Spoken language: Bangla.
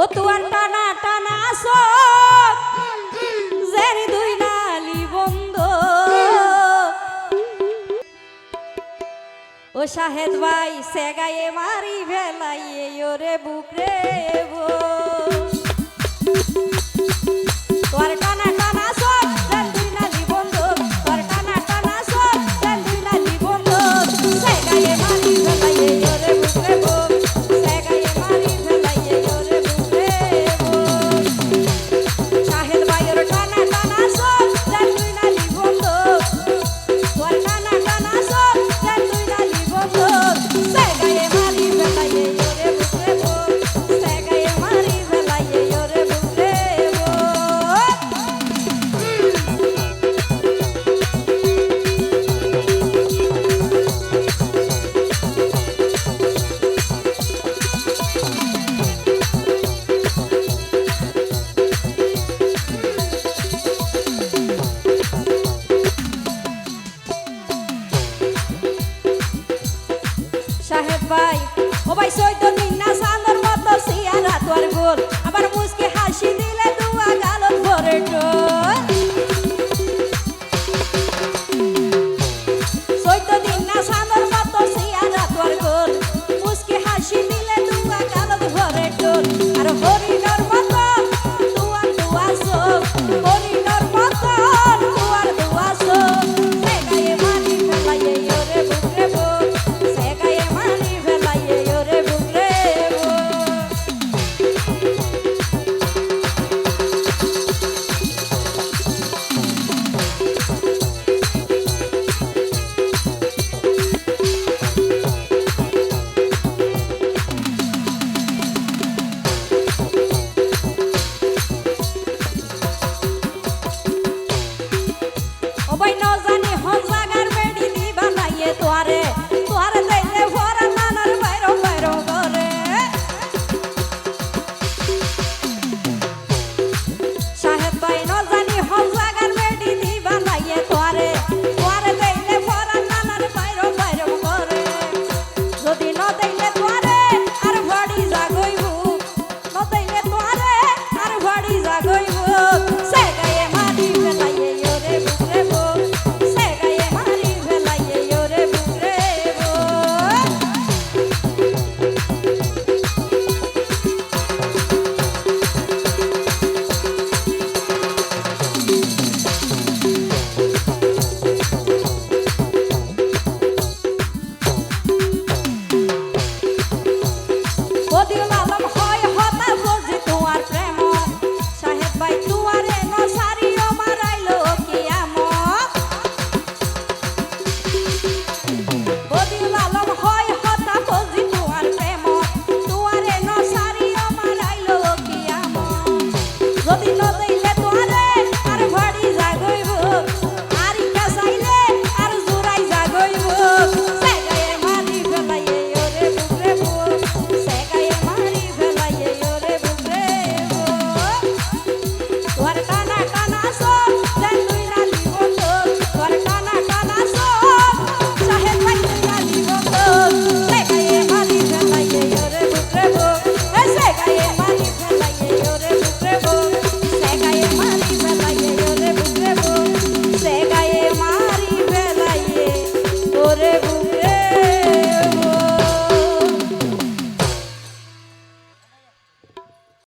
ও তুয়ার টানা টানা দুই বন্ধ। ও ভাই মারি ভেলাইয়ে ওরে বুক রে ভাই ও ভাই সৈদ্য